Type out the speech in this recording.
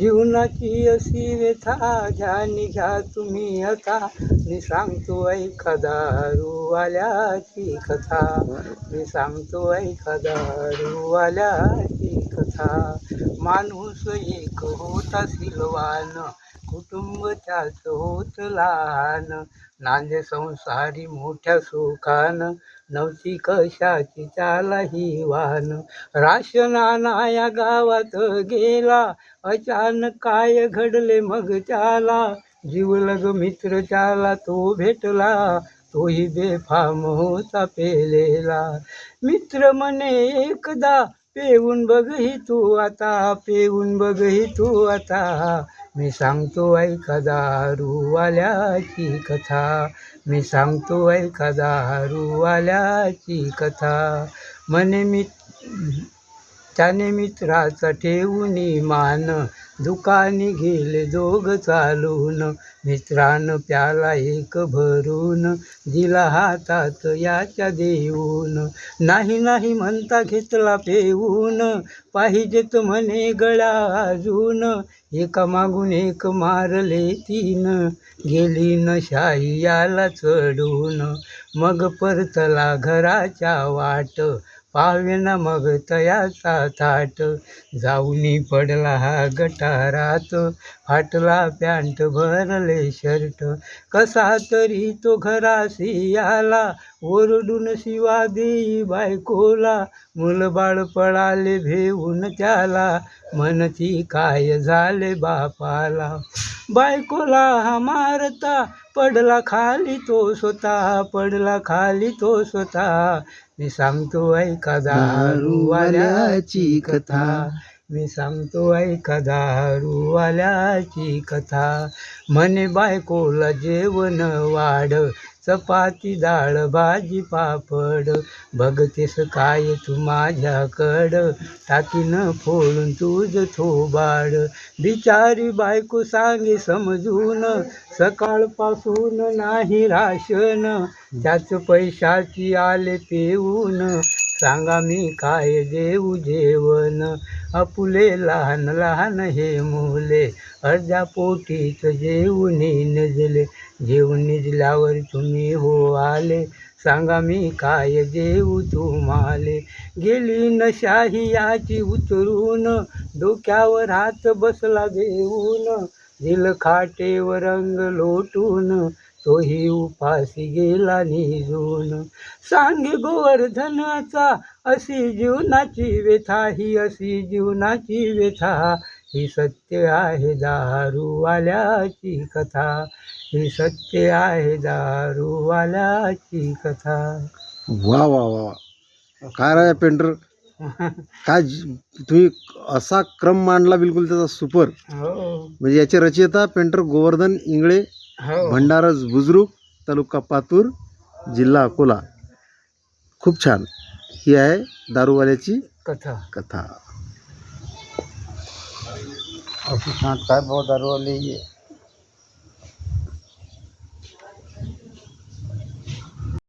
जीवनाची अशी व्यथा घ्या निघ्या तुम्ही आता. मी सांगतो ऐका दारूवाल्याची कथा. मी सांगतो ऐका दारूवाल्याची कथा. माणूस एक होता सिलवान. कुटुंब त्याच होत लहान. नांदे संसारी मोठ्या सुखान. नव्हती कशाची त्यालाही वाहन. राशनाना या गावात गेला. अचानक काय घडले मग त्याला? जीवलग मित्र त्याला तो भेटला. तोही बेफाम होता पेलेला. मित्र म्हणे एकदा पेऊन बघही तू आता. पेऊन बघही तू आता. मी सांगतो ऐका दारूवाल्याची कथा. मी सांगतो ऐका दारूवाल्याची कथा. म्हणे मी त्याने मित्राचा ठेवून मान. दुकानी गेले दोघ चालून. मित्रानं प्याला एक भरून. दिला हातात याच्या देऊन. नाही नाही म्हणता घेतला पेऊन. पाहिजेत म्हणे गळा अजून. एका मागून एक मारले तीन. गेली न शाही याला चढून. मग परतला घराच्या वाट. पावेना मग तयाचा थाट. जाऊनी पडला हा गटारात. फाटला पॅन्ट भरले शर्ट. कसा तरी तो घराशी आला. ओरडून शिवा देई बायकोला मुलबाळ पळाले भेऊन त्याला. म्हणती काय झाले बापाला? बायकोला हा मारता पडला खाली तो स्वतः पडला खाली तो स्वतः. मी सांगतो ऐका दारूवाल्याची कथा. मी सांगतो ऐका दारूवाल्याची कथा. म्हणे बायकोला जेवण वाढ चपाती डाळ भाजी पापड. बघतेस काय तू माझ्याकडं टाकीन फोडून तुझ थोबाड बिचारी बायको सांगे समजून सकाळपासून नाही राशन. त्याच पैशाची आले पेऊन सांगा मी काय देऊ जेवण? अपुले लहान लहान हे मुले अर्ध्या पोटीच जेवणी निजले. जेवण निजल्यावर तुम्ही हो आले. सांगा मी काय देऊ तुम्हाले? गेली नशाही याची उतरून डोक्यावर हात बसला देऊन दिल खाटेवर रंग लोटून तोही उपाशी गेला निजून. सांगे गोवर्धनाचा अशी जीवनाची व्यथा ही अशी जीवनाची व्यथा ही सत्य आहे दारूवाल्याची कथा. ही सत्य आहे दारूवाल्याची कथा. वा वा वा वा. काय राजा पेंटर? काय तुम्ही असा क्रम मांडला बिलकुल त्याचा सुपर. हो. म्हणजे याचे रचयिता पेंटर गोवर्धन इंगळे हो. भंडारज बुजरुक तालुका पातूर जिल्हा अकोला. खूप छान. ही आहे दारूवाल्याची कथा. कथा. काय भाऊ दारूवाले?